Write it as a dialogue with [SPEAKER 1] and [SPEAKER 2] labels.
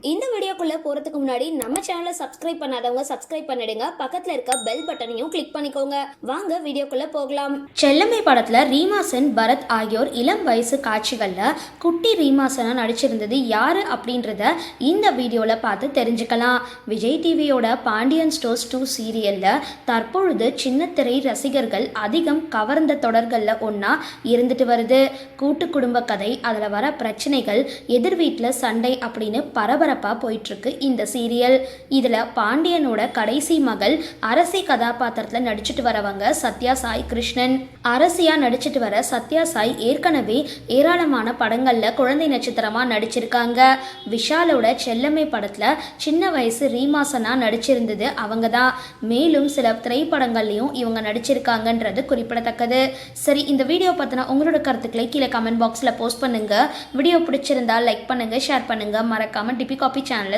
[SPEAKER 1] இந்த வீடியோக்குள்ளே போறதுக்கு முன்னாடி நம்ம சேனலை சப்ஸ்கிரைப் பண்ணாதவங்க சப்ஸ்கிரைப் பண்ணிடுங்க. பக்கத்தில் இருக்க பெல் பட்டனையும் கிளிக் பண்ணிக்கோங்க. வாங்க வீடியோக்குள்ளே போகலாம். செல்லம்மை படத்தில் ரீமாசன் பரத் ஆகியோர் இளம் வயசு காட்சிகளில் குட்டி ரீமாசனாக நடிச்சிருந்தது யாரு அப்படின்றத இந்த வீடியோவில் பார்த்து தெரிஞ்சுக்கலாம். விஜய் டிவியோட பாண்டியன் ஸ்டோர்ஸ் டூ சீரியலில் தற்பொழுது சின்னத்திரை ரசிகர்கள் அதிகம் கவர்ந்த தொடர்களில் ஒன்றா இருந்துட்டு வருது. கூட்டு குடும்ப கதை அதில் வர பிரச்சனைகள் எதிர் வீட்டில் சண்டை அப்படின்னு பரபரப்பாக போயிட்டுருக்கு இந்த சீரியல் இதில் பாண்டியனோட கடைசி மகள் அரசி கதாபாத்திரத்தில் நடிச்சிட்டு வரவங்க சத்யா சாய் கிருஷ்ணன். அரசியாக நடிச்சிட்டு வர சத்யா சாய் ஏற்கனவே ஏராளமான படங்களில் குழந்தை நட்சத்திரமாக நடிச்சிருக்காங்க. விஷாலோட செல்லம்மை படத்தில் சின்ன வயசு ரீமாசனா நடிச்சிருந்தது அவங்க தான் மேலும் சில திரைப்படங்கள்லையும் இவங்க நடிச்சிருக்காங்கன்றது குறிப்பிடத்தக்கது. சரி இந்த வீடியோ பார்த்தினா உங்களோட கருத்துக்களை கீழே கமெண்ட் பாக்ஸில் போஸ்ட் பண்ணுங்கள் வீடியோ பிடிச்சிருந்தா லைக் பண்ணுங்க ஷேர் பண்ணுங்கள் மறக்காமல் டிபி காபி சேனலை